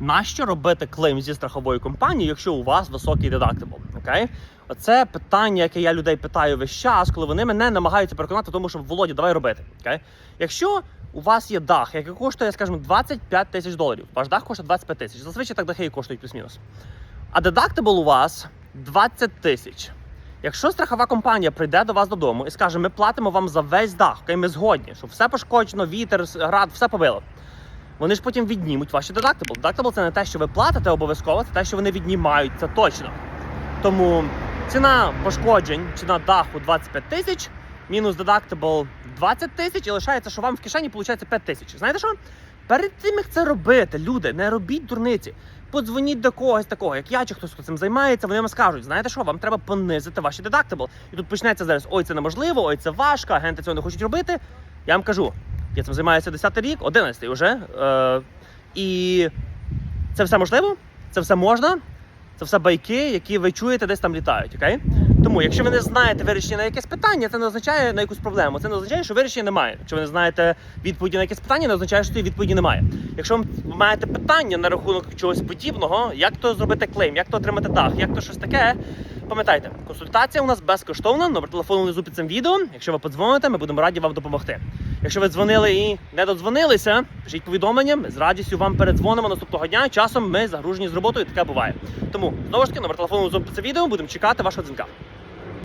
нащо робити клейм зі страховою компанією, якщо у вас високий дедактибл? Окей? Оце питання, яке я людей питаю весь час, коли вони мене намагаються переконати, тому що Володі, давай робити. Окей? Якщо у вас є дах, який коштує, скажімо, 25 тисяч доларів, ваш дах коштує 25 тисяч. Зазвичай так дахи коштують плюс-мінус. А дедактибл у вас 20 тисяч. Якщо страхова компанія прийде до вас додому і скаже, ми платимо вам за весь дах, окей, ми згодні, щоб все пошкоджено, вітер, град, все побило. Вони ж потім віднімуть ваші дедактибл. Дедактибл це не те, що ви платите обов'язково, це те, що вони віднімають, це точно. Тому ціна пошкоджень, ціна даху 25 тисяч, мінус дедактибл 20 тисяч, і лишається, що вам в кишені виходить 5 тисяч. Знаєте що? Перед тим, як це робити, люди, не робіть дурниці. Подзвоніть до когось такого, як я чи хтось хто цим займається, вони вам скажуть, знаєте що, вам треба понизити ваші дедактибл. І тут почнеться зараз: ой, це неможливо, ой, це важко, агенти цього не хочуть робити. Я вам кажу, я цим займаюся 10 рік, 11 вже. Е, і це все можливо, це все можна, це все байки, які ви чуєте, десь там літають. Окей? Тому, якщо ви не знаєте вирішення на якесь питання, це не означає на якусь проблему. Це не означає, що вирішення немає. Якщо ви не знаєте відповіді на якесь питання, не означає, що цієї відповіді немає. Якщо ви маєте питання на рахунок чогось подібного, як то зробити клейм, як то отримати дах, як то щось таке. Пам'ятайте, консультація у нас безкоштовна. Номер телефону внизу під цим відео. Якщо ви подзвоните, ми будемо раді вам допомогти. Якщо ви дзвонили і не додзвонилися, пишіть повідомлення. Ми з радістю вам передзвонимо наступного дня. Часом ми загружені з роботою, таке буває. Тому знову ж таки номер телефону внизу це відео. Будемо чекати вашого дзвінка.